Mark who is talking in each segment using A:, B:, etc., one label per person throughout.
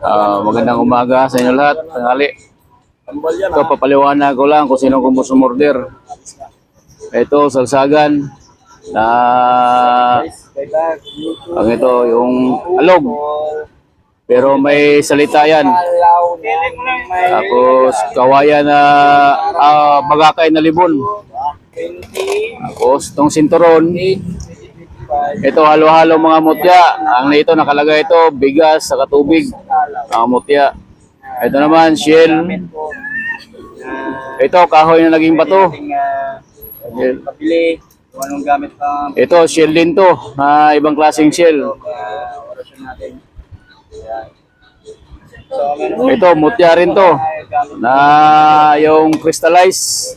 A: Ah, magandang umaga sa inyo lahat. Tanghali. Ito, papaliwanag ko lang kung sino kung sumorder. Ito, salsagan. Na ang ito, yung alog. Pero may salita yan. Tapos, kawayan na ah, bagakay na libon. Tapos, itong sinturon. Ito, halo-halo mga mutya. Ang ito, nakalagay ito, bigas, saka tubig. Mga mutya. Ito naman, shell. Ito, kahoy na naging bato.
B: Pabili, kung anong gamit pa
A: Ito, shell din to, na ibang klaseng shell. Ito, mutya rin to. Na yung crystallize.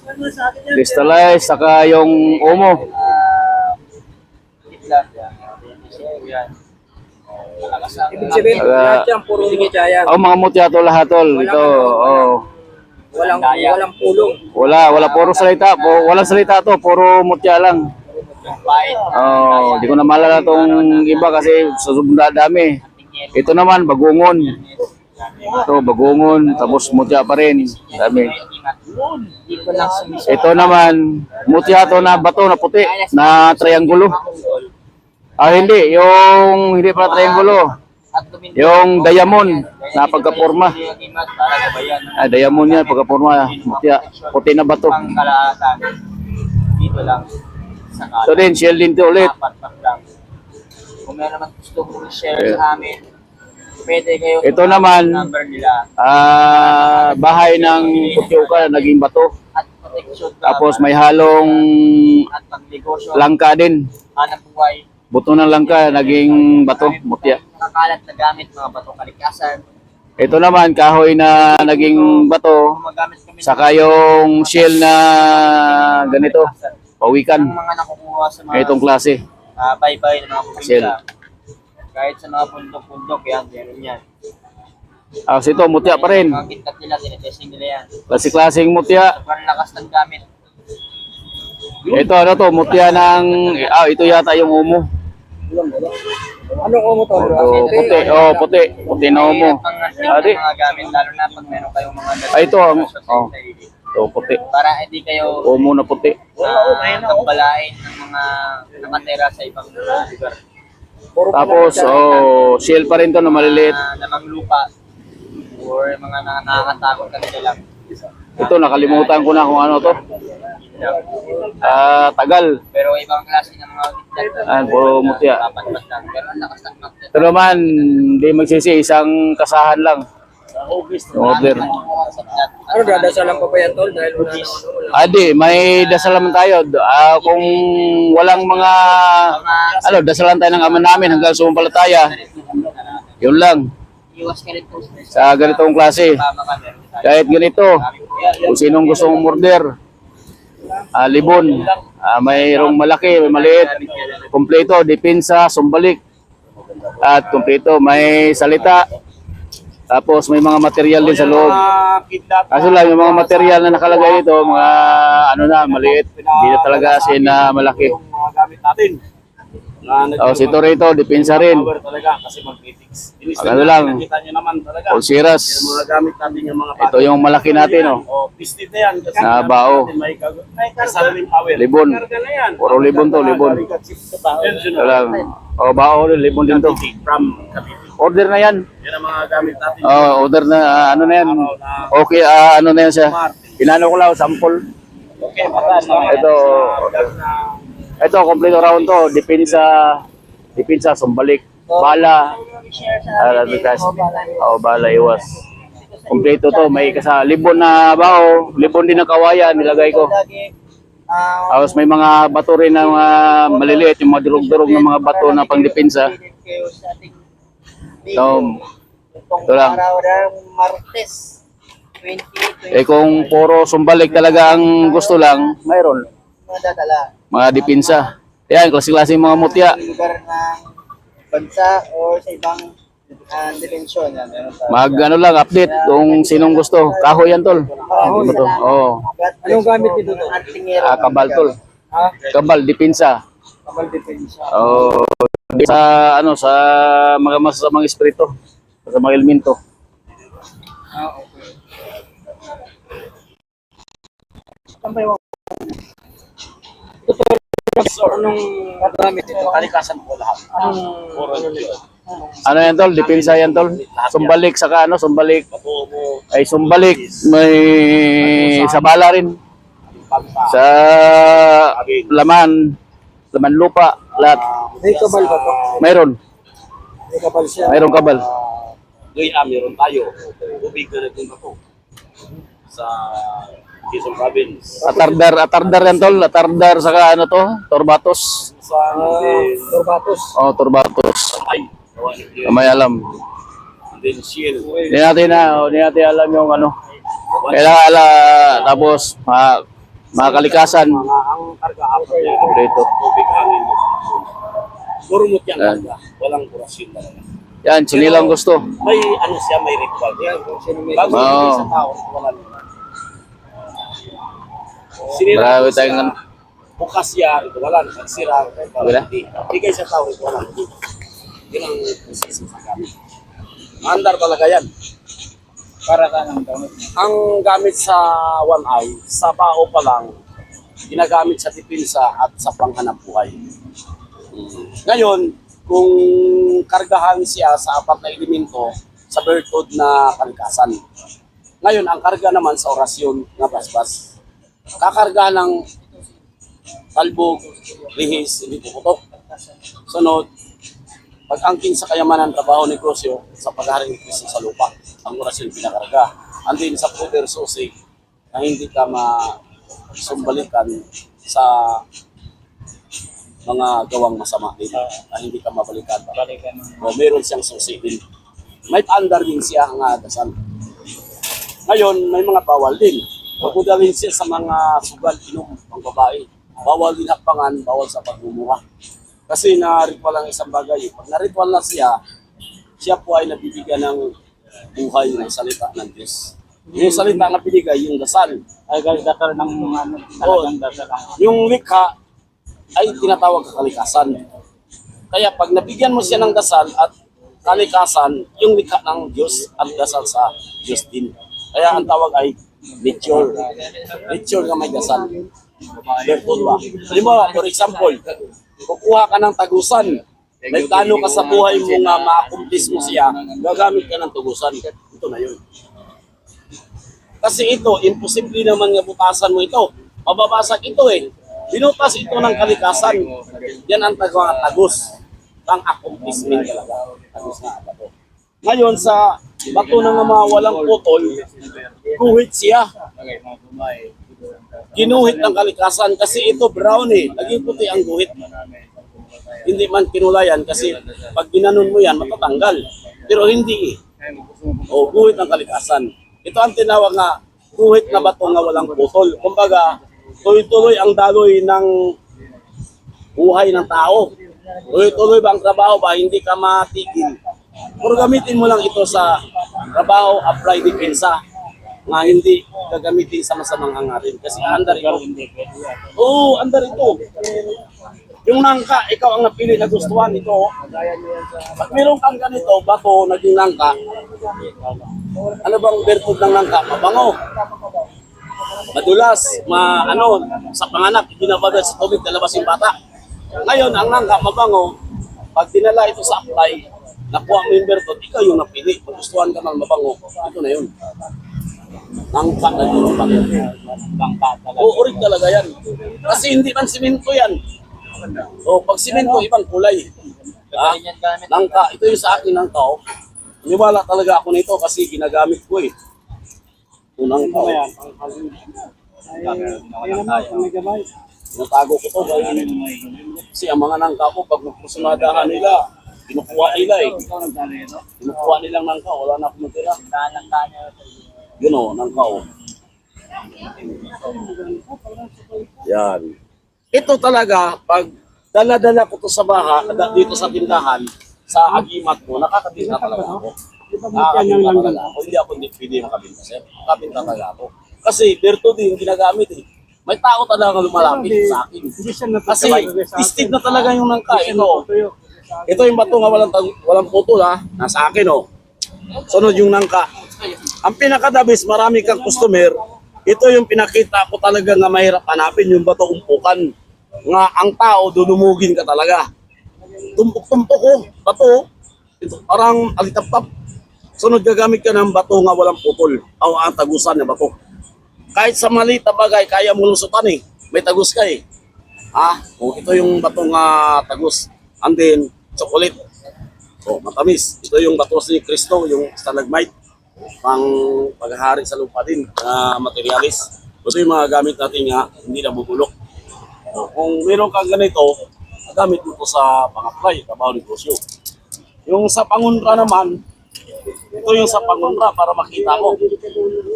A: Crystallize, saka yung omo.
B: Yan.
C: Ibig sabihin,
A: Saka-
C: lahat yan, puro mutya.
A: Oh, mga mutya to lahat tol. Ito, oh.
C: Walang, walang pulong.
A: Wala, wala puro salita. Po, walang salita to, puro mutya lang. Oh, di ko na maalala tong iba kasi sobrang dami. Ito naman, bagungon. Ito, bagungon, tapos mutya pa rin. Dami. Ito naman, mutya to na bato na puti, na triangulo. Ah, hindi, yung hindi pa triangulo. Yung diamond na pagkaporma. Ah, diamond yan, pagkaporma. Mutya, puti na bato.
B: Dito lang. Kalan.
A: din, shell din to ulit.
B: Kung meron naman gusto mong share
A: Eh.
B: sa amin, pwede kayo
A: Ito naman, Ah, bahay ng Putyuka, naging bato. Tapos may halong langka din.
B: hanap buhay
A: Buto ng langka, naging bato, mutya.
B: nakakalat na gamit mga batong kalikasan
A: Ito naman, kahoy na naging bato. Saka yung shell na ganito, pawikan.
B: mga nakukuha sa mga
A: Itong klase.
B: ah, baybay ng mga
A: Shell.
B: probinsya kahit sa mga pundok-pundok yan meron yan
A: Ah, ito, mutya pa rin.
B: mga kitkat nila tinetesting nila yan
A: Klase-klaseng mutya.
B: sobrang lakas ng gamit
A: Ito, ano to, mutya ng, ah, ito yata yung umo.
C: Anong umo to?
A: Ito, puti, oh, puti. Puti na umo.
B: pang
A: Ah, di.
B: mga gamit lalo na pag meron kayong mga
A: Ah, ito, ang- oh. Ito, puti.
B: para hindi kayo
A: Umo na puti.
B: uh, tambalain ng mga nakatira sa ibang lugar.
C: Puro
A: Tapos, oh, shell pa rin to na maliliit.
B: Na namang lupa or mga na nakakatakot ka nila lang.
A: Ito, nakalimutan ko na kung ano to. Ah, tagal.
B: Pero ibang klase ng mga gitlat.
A: Ah, puro mutya.
B: Lang. Pero ang lakas ng magnet.
A: Ito naman, hindi magsisi, isang kasahan lang. Order.
C: Ano, dadasalan pa ba yan, tol? Dahil wala na ano, wala.
A: Adi, may dasal naman tayo. Ah, kung walang mga, ano, dasalan tayo ng ama namin hanggang sumampalataya. Yun lang.
B: Iwas ka rin po
A: Sa ganitong klase. Kahit ganito, kung sinong gusto mong order, ah, libon, ah, mayroong malaki, may maliit, kompleto, dipinsa, sumbalik, at kompleto, may salita, tapos may mga material din sa loob. Kaso lang, yung mga material na nakalagay dito, mga ano na, maliit, hindi na talaga as in na malaki.
D: gamit natin. Na
A: Tapos ito rito, dipinsa rin,
D: power talaga kasi mag-critics.
A: Ano lang.
D: Nakita nyo naman talaga.
A: pulsiras,
D: Yung mga gamit natin yung mga
A: ito yung malaki natin, oh.
D: Oh, pistit na yan. Kasi
A: Na bao.
D: May, power.
A: Libon. Puro libon to, libon. Ito lang. O, bao, libon din to.
D: From.
A: Order na yan.
D: Yan ang mga gamit natin.
A: Oh, order na, ah, ano na yan. Okay, ah, ano na yan siya. Pinano ko lang, sample.
D: Okay, matas.
A: Ito, ito, kompleto round to. Dipinsa, dipinsa, sumbalik, bala, ano kasi, oh, bala, iwas. Kompleto to, may kasa, libon na bao, libon din na kawayan, nilagay ko. Tapos may mga bato rin na mga maliliit, yung mga durog-durog na mga bato na pangdipinsa.
B: kayo sa ating
A: So, ito lang.
B: ng Martes 2020
A: eh kung puro sumbalik talaga ang gusto lang, mayroon.
B: Madadala
A: Mga dipinsa. Yan, klase-klase mga mutya.
B: sa lugar ng bansa o sa ibang uh, dimensyon. Yan, meron.
A: Mag ano lang, update kung sinong gusto. Kahoy yan, tol. Ano ba to? Oo.
C: Anong gamit nito, tol?
B: Artingero.
A: Ah, kabal, tol.
C: Ha?
A: Kabal, dipinsa.
C: Kapal depensa.
A: Oo. sa ano sa mga masasamang espiritu. sa mga elemento.
C: Ah, okay. So, anong gamit ito?
D: Kalikasan po lahat.
C: Anong, ano
D: nito.
A: Ano yan tol? Depensa yan tol? Sumbalik saka ano? Sumbalik. Ay sumbalik. May sa bala rin. Sa laman. Laman lupa. Lahat.
C: May kabal ba to?
A: Mayroon.
C: May kabal siya.
A: Mayroong kabal.
D: Ngayon, ah, meron tayo. Tubig na naging bato. Sa Quezon Province.
A: Atardar. Atardar yan tol. Atardar saka ano to? Torbatos.
D: Sa then,
C: Torbatos.
A: Oh, Torbatos.
D: ay.
A: May alam.
D: Then Shield.
A: Hindi natin na, hindi natin alam yung ano. Kailangan ala, tapos ma, mga kalikasan.
D: Ang karga ako.
A: Kompleto.
D: Tubig, hangin. Gurumot yan karga. Walang kurasyon talaga.
A: Yan, sinilang gusto.
D: May ano siya, may ritual. Yan.
C: Sino may
D: Bago oh. sa tao, wala. Sinira
A: Marami
D: siya,
A: tayong ano.
D: bukas siya, ito wala na. Sira,
A: Wala?
D: wala. Hindi. Bigay sa tao, ito wala. Yun ang proseso sa gamit. Andar talaga yan.
C: para ka ng gamit?
D: Ang gamit sa one eye, sa bao pa lang, ginagamit sa tipinsa at sa panghanap buhay. Ngayon, kung kargahan siya sa apat na elemento sa bertod na kalikasan. Ngayon, ang karga naman sa orasyon na basbas. Kakarga ng talbog, lihis, hindi puputok. Sunod, pag-angkin sa kayamanan trabaho ni Crucio sa pag-hari ni Cristo sa lupa. Ang orasyon pinakarga. Andin sa poder susi na hindi ka masumbalikan sa mga gawang masama din na hindi ka mabalikan.
C: Balikan.
D: O meron siyang susi din. May paandar din siya nga dasal. Ngayon, may mga bawal din. Pagkudalin siya sa mga sugal, inom, pang babae. Bawal din hapangan, bawal sa pagmumuha. Kasi na-ritual ang isang bagay. Pag na-ritual na siya, siya po ay nabibigyan ng buhay ng salita ng Diyos. Yung salita na binigay, yung dasal.
C: Ay, dasal ng ano,
D: talagang
C: dasal
D: Yung likha ay tinatawag kalikasan. Kaya pag nabigyan mo siya ng dasal at kalikasan, yung likha ng Diyos at dasal sa Diyos din. Kaya ang tawag ay nature. Nature nga may dasal. Bertod ba? Halimbawa, for example, kukuha ka ng tagusan. May plano ka sa buhay mo nga ma-accomplish mo siya, gagamit ka ng tagusan. Ito na yun. Kasi ito, imposible naman nga butasan mo ito. Mababasag ito eh. Binutas ito ng kalikasan. Yan ang tagawa tagos. Ang accomplishment talaga. Tagos na bato. Ngayon sa bato ng mga walang putol, guhit siya. Ginuhit ng kalikasan kasi ito brown eh. Naging puti ang guhit. Hindi man kinulayan kasi pag ginanon mo yan, matatanggal. Pero hindi eh. O guhit ng kalikasan. Ito ang tinawag nga guhit na bato nga walang putol. Kumbaga, tuloy-tuloy ang daloy ng buhay ng tao. Tuloy-tuloy ba ang trabaho ba? Hindi ka matigil. Pero gamitin mo lang ito sa trabaho, apply depensa nga hindi gagamitin sa masamang hangarin. Kasi andar ito. Oo, andar ito. Yung nangka, ikaw ang napili na gustuhan ito. Pag meron kang ganito, bato, naging nangka, ano bang bertud ng nangka? Mabango. Madulas, ma ano, sa panganak, binabagay sa tubig, lalabas yung bata. Ngayon, ang nangka, mabango, pag dinala ito sa apply, nakuha mo yung bertud, ikaw yung napili. Pag gustuhan ka ng mabango, ito na yun. Nangka na yun. Nangka talaga. Oo, urig talaga yan. Kasi hindi man simento yan. O, pag simento, ibang kulay. Ah, nangka, ito yung sa akin nangka. Oh. Niwala talaga ako nito kasi ginagamit ko eh. Unang tao. Natago ko to dahil kasi ang mga nangka ko pag nagpusunadahan nila, kinukuha nila eh. Kinukuha nilang nangka, wala na akong matira. Yun o, nangka o. Yan. Ito talaga, pag dala-dala ko to sa baha, dito sa tindahan, sa agimat ko, nakakatinda talaga ako. Nakakatinda talaga ako. Hindi ako hindi pwede makabinta, sir. Makabinta talaga ako. Kasi berto din yung ginagamit eh. May tao talaga lumalapit sa akin. Kasi tested na talaga yung nangka. Ito, ito yung bato nga walang, walang putol ha. Nasa akin oh. Sunod yung nangka. Ang pinakadabis, marami kang customer, ito yung pinakita ko talaga nga mahirap hanapin yung bato umpukan. Nga ang tao, dudumugin ka talaga. Tumpok-tumpok ko, bato, ito parang alitaptap. Sunod gagamit ka ng bato nga walang putol. O ang tagusan na bato. Kahit sa maliit bagay, kaya mo lusutan eh. May tagus ka eh. Ah, oh, ito yung bato nga tagus. And then, chocolate. Oh, matamis. Ito yung bato ni Kristo, yung stalagmite. Pang paghahari sa lupa din na materialis. Ito yung mga gamit natin nga, hindi nabubulok. Oh, kung meron kang ganito, gamit mo to sa pang-apply, trabaho negosyo. Yung sa pangunra naman, ito yung sa pangunra para makita mo.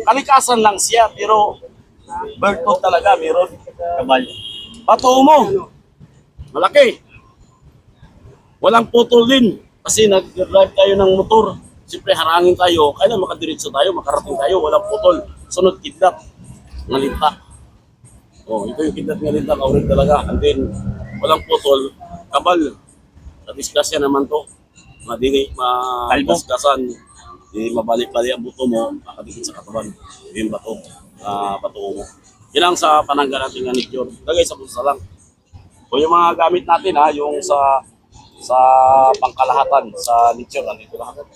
D: Kalikasan lang siya, pero bird talaga, meron. Kabal. Bato mo. Malaki. Walang putol din. Kasi nag-drive tayo ng motor. Siyempre harangin tayo. Kaya makadiretso tayo, makarating tayo. Walang putol. Sunod kidnap. Ngalinta. Oh, ito yung kidnap ngalinta. Kaurin talaga. And then, walang putol. Kabal. Sa disgrasya naman to. Madini, madiskasan. Di mabalik-balik ang buto mo, makadikit sa katawan. Yung bato. ah bato mo. Yan ang sa panangga natin ni John. Lagay sa bulsa lang. O yung mga gamit natin ha, yung sa sa pangkalahatan, sa nature, nandito lahat.